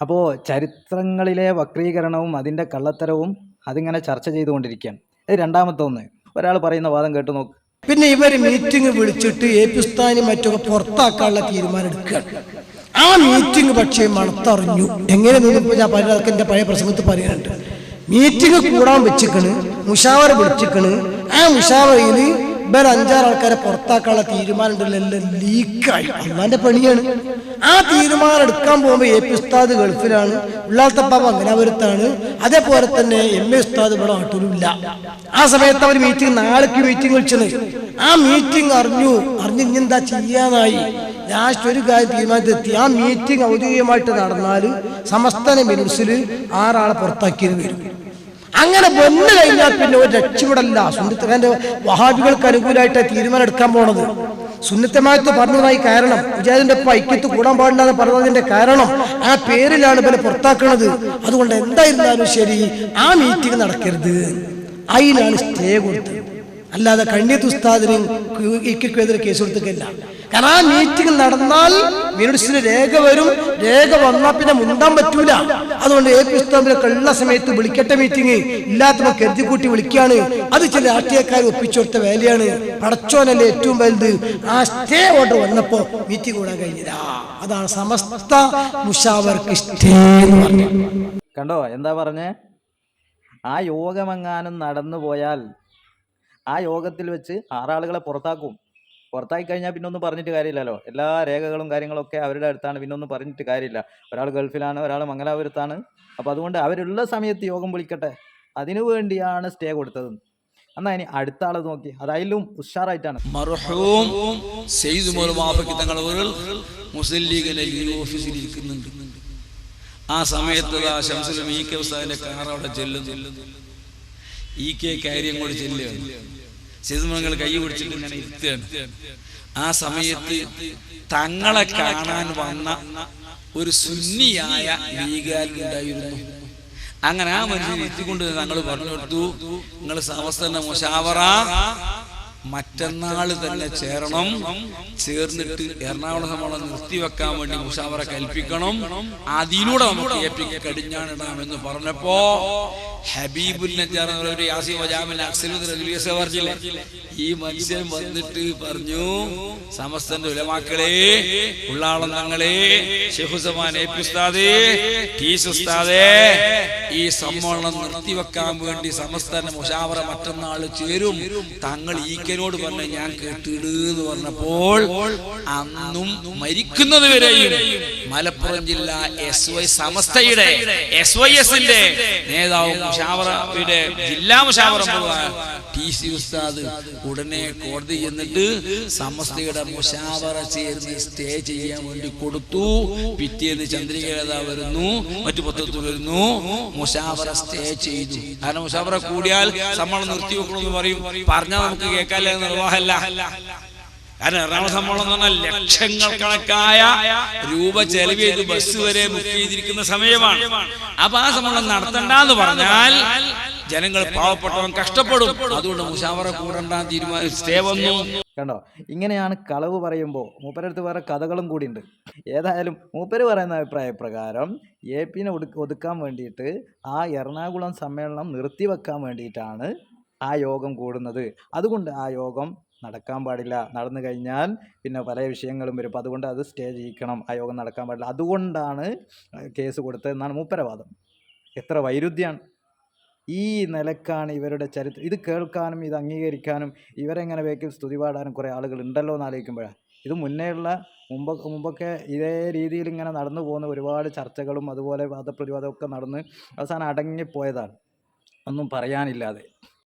അപ്പോൾ ചരിത്രങ്ങളിലെ വക്രീകരണവും അതിന്റെ കള്ളത്തരവും അതിങ്ങനെ ചർച്ച ചെയ്തുകൊണ്ടിരിക്കുകയാണ്. ഇത് രണ്ടാമത്തെ ഒന്ന് ഒരാൾ പറയുന്ന വാദം കേട്ട് നോക്ക്. പിന്നെ ഇവർ മീറ്റിംഗ് വിളിച്ചിട്ട് എ പി സ്ഥാനി മറ്റൊക്കെ പുറത്താക്കാനുള്ള തീരുമാനം എടുക്കുകയാണ്. ആ മീറ്റിംഗ് പക്ഷേ മണത്തറിഞ്ഞു. എങ്ങനെ നിന്നിപ്പോൾ ഞാൻ പല എന്റെ പഴയ പ്രസംഗത്തിൽ പറയാനുണ്ട് മീറ്റിംഗ് കൂടാൻ വെച്ചിക്കണ് മുഷാവർ വിളിച്ചിക്കണ്. ആ മുഷാവറയിൽ ഇവർ അഞ്ചാറ് ആൾക്കാരെ പുറത്താക്കാനുള്ള തീരുമാനം ഉണ്ടല്ലോ ലീക്കായി അള്ളാന്റെ പണിയാണ്. ആ തീരുമാനം എടുക്കാൻ പോകുമ്പോൾ എ പി ഉസ്താദ് ഗൾഫിലാണ്. ഉള്ളാത്തപ്പ അങ്ങനാപുരത്താണ് അതേപോലെ തന്നെ എം എ ഉസ്താദ് ഇവിടെ നാട്ടിലുമില്ല. ആ സമയത്ത് അവർ മീറ്റിംഗ് നാളേക്ക് മീറ്റിംഗ് വിളിച്ചത്. ആ മീറ്റിംഗ് അറിഞ്ഞു. അറിഞ്ഞ് ഇനി എന്താ ചെയ്യാനായി. ലാസ്റ്റ് ഒരു കാര്യം തീരുമാനത്തിലെത്തി. ആ മീറ്റിംഗ് ഔദ്യോഗികമായിട്ട് നടന്നാൽ സമസ്തന മിനുസിൽ ആറാളെ പുറത്താക്കിയത് വരും. അങ്ങനെ വന്നു കഴിഞ്ഞാൽ പിന്നെ ഒരു രക്ഷപ്പെടല്ല സുന്നത്തന്റെ വഹാബികൾക്ക് അനുകൂലമായിട്ട് തീരുമാനം എടുക്കാൻ പോണത്. സുന്നത്തമായത്ത് പറഞ്ഞതായി കാരണം വിജയത്തിന്റെ ഒപ്പം ഐക്യത്ത് കൂടാൻ പാടില്ല എന്ന് പറഞ്ഞതിന്റെ കാരണം ആ പേരിലാണ് ഇവരെ പുറത്താക്കുന്നത് അതുകൊണ്ട് എന്തായിരുന്നാലും ശരി ആ മീറ്റിംഗ് നടക്കരുത്. അതിലാണ് സ്റ്റേ കൊടുത്തത്. അല്ലാതെ കണ്ണിയത്ത് ഉസ്താദിനും ഇക്കെതിരെ കേസ് കൊടുത്തിട്ടില്ല. കാരണം ആ മീറ്റിംഗ് നടന്നാൽ മിനിറ്റ്സിന് രേഖ വരും. രേഖ വന്നാൽ പിന്നെ മുണ്ടാൻ പറ്റൂല. അതുകൊണ്ട് എ പി ഉസ്താദിനൊക്കെ ഉള്ള സമയത്ത് വിളിക്കട്ടെ മീറ്റിംഗ് ഇല്ലാത്തവ കരുതി കൂട്ടി വിളിക്കുകയാണ് അത് ചില രാഷ്ട്രീയക്കാർ ഒപ്പിച്ചുകൊടുത്ത വേലയാണ്. പടച്ചോനല്ലേ ഏറ്റവും വലുത്. ആ സ്റ്റേ ഓർഡർ വന്നപ്പോ മീറ്റിംഗ് കൂടാൻ കഴിഞ്ഞില്ല. അതാണ് സമസ്ത മുഷാവർക്ക് കണ്ടോ? എന്താ പറഞ്ഞേ? ആ യോഗമെങ്ങാനും നടന്നു പോയാൽ ആ യോഗത്തിൽ വെച്ച് ആറാളുകളെ പുറത്താക്കും. പുറത്താക്കി കഴിഞ്ഞാൽ പിന്നെ ഒന്നും പറഞ്ഞിട്ട് കാര്യമില്ലല്ലോ. എല്ലാ രേഖകളും കാര്യങ്ങളൊക്കെ അവരുടെ അടുത്താണ്. പിന്നെ ഒന്നും പറഞ്ഞിട്ട് കാര്യമില്ല. ഒരാൾ ഗൾഫിലാണ് ഒരാൾ മംഗലാപുരത്താണ്. അപ്പോൾ അതുകൊണ്ട് അവരുള്ള സമയത്ത് യോഗം വിളിക്കട്ടെ. അതിനു വേണ്ടിയാണ് സ്റ്റേ കൊടുത്തത്. എന്നാ ഇനി അടുത്ത ആളെ നോക്കി. അതായാലും ഉഷാറായിട്ടാണ്. മുസ്ലിം ലീഗിന്റെ ഓഫീസിൽ ഇരിക്കുന്നുണ്ട്. ആ സമയത്ത് ആ ശംസിലും ഇ കെ ഉസ്താദിന്റെ കാർ അവിടെ ചെല്ലുന്നു. ഇ കെ കാര്യം കൂടി ചെല്ലുകയാണ്. സെയ്ദ് കൈ പിടിച്ചിട്ട് ഇങ്ങനെ ഇരുത്തുകയാണ്. ആ സമയത്ത് തങ്ങളെ കാണാൻ വന്ന ഒരു സുന്നിയായ ലീഗാലുണ്ടായിരുന്നു അങ്ങനെ ആ മനുഷ്യൻ എത്തിക്കൊണ്ട് തങ്ങൾ പറഞ്ഞു കൊടുത്തു നിങ്ങൾ സമസ്തന്റെ മുഷാവറ മറ്റന്നാൾ തന്നെ ചേരണം. ചേർന്നിട്ട് എറണാകുളം സമ്മേളനം നിർത്തിവെക്കാൻ വേണ്ടി മുഷാവറ കൽപ്പിക്കണം. അതിലൂടെ നമുക്ക് ഏപ്പിക്ക് കടിഞ്ഞാണിടാമെന്ന് പറഞ്ഞപ്പോ ഹബീബുൽ നജാർ എന്ന ഒരു യാസി വജാമിൽ പറഞ്ഞില്ലേ? ഈ മനുഷ്യൻ വന്നിട്ട് പറഞ്ഞു സമസ്തന്റെ ഉലമാക്കളെ ഉള്ളാളം തങ്ങളെ ഉസ്താദേ ഉസ്താദേ ഈ സമ്മേളനം നിർത്തിവെക്കാൻ വേണ്ടി സമസ്തന്റെ മുഷാവറ മറ്റന്നാൾ ചേരും. തങ്ങൾ ഈക്കനോട് പറഞ്ഞ ഞാൻ കേട്ടിട് എന്ന് പറഞ്ഞപ്പോൾ അന്നും മരിക്കുന്നത് വരെയും മലപ്പുറം ജില്ല എസ് വൈ സമസ്തയുടെ എസ് വൈ എസിന്റെ നേതാവ് മുഷാവറയുടെ ജില്ലാ മുഷാവറ ടി സി ഉസ്താദ് ഉടനെ കോടതി ചെന്നിട്ട് സമസ്തയുടെ മുഷാവറ ചേർന്ന് സ്റ്റേ ചെയ്യാൻ വേണ്ടി കൊടുത്തു. പിറ്റേന്ന് ചന്ദ്രികേത വരുന്നു. മറ്റു പത്രത്തിൽ വരുന്നു മുഷാവറ സ്റ്റേ ചെയ്തു. കാരണം മുഷാവറ കൂടിയാൽ സമ്മേളനം നിർത്തിവെക്കണമെന്ന് പറയും. പറഞ്ഞാൽ നമുക്ക് കേൾക്കാല്ലേ നിർവാഹമല്ല. കാരണം എറണാകുളം സമ്മേളനം എന്ന് പറഞ്ഞാൽ ലക്ഷങ്ങൾ കണക്കായ രൂപ ചെലവ് ചെയ്ത് ബസ് വരെ ബുക്ക് ചെയ്തിരിക്കുന്ന സമയമാണ്. അപ്പൊ ആ സമ്മേളനം നടത്തണ്ടെന്ന് പറഞ്ഞാൽ ജനങ്ങൾ പാവപ്പെട്ടവൻ കഷ്ടപ്പെടും. അതുകൊണ്ട് മുഷാവറ കൂടണ്ട തീരുമാനം സ്റ്റേ വന്നു കണ്ടോ? ഇങ്ങനെയാണ് കളവ് പറയുമ്പോൾ മൂപ്പരടുത്ത് വേറെ കഥകളും കൂടി ഉണ്ട് ഏതായാലും മൂപ്പര് പറയുന്ന അഭിപ്രായ പ്രകാരം എ പിന്നെ ഒതുക്കാൻ വേണ്ടിയിട്ട് ആ എറണാകുളം സമ്മേളനം നിർത്തിവെക്കാൻ വേണ്ടിയിട്ടാണ് ആ യോഗം കൂടുന്നത്. അതുകൊണ്ട് ആ യോഗം നടക്കാൻ പാടില്ല. നടന്നു കഴിഞ്ഞാൽ പിന്നെ പല വിഷയങ്ങളും വരും. അപ്പോൾ അതുകൊണ്ട് അത് സ്റ്റേ ചെയ്യിക്കണം. ആ യോഗം നടക്കാൻ പാടില്ല. അതുകൊണ്ടാണ് കേസ് കൊടുത്തത് എന്നാണ് മൂപ്പരവാദം. എത്ര വൈരുദ്ധ്യമാണ് ഈ നിലക്കാണ് ഇവരുടെ ചരിത്രം. ഇത് കേൾക്കാനും ഇത് അംഗീകരിക്കാനും ഇവരെങ്ങനെ വേക്കും സ്തുതി പാടാനും കുറേ ആളുകൾ ഉണ്ടല്ലോ എന്ന് ആലോചിക്കുമ്പോഴാണ് ഇത് മുന്നേയുള്ള മുമ്പ് മുമ്പൊക്കെ ഇതേ രീതിയിൽ ഇങ്ങനെ നടന്നു പോകുന്ന ഒരുപാട് ചർച്ചകളും അതുപോലെ വാദപ്രതിവാദമൊക്കെ നടന്ന് അവസാനം അടങ്ങിപ്പോയതാണ്. ഒന്നും പറയാനില്ലാതെ.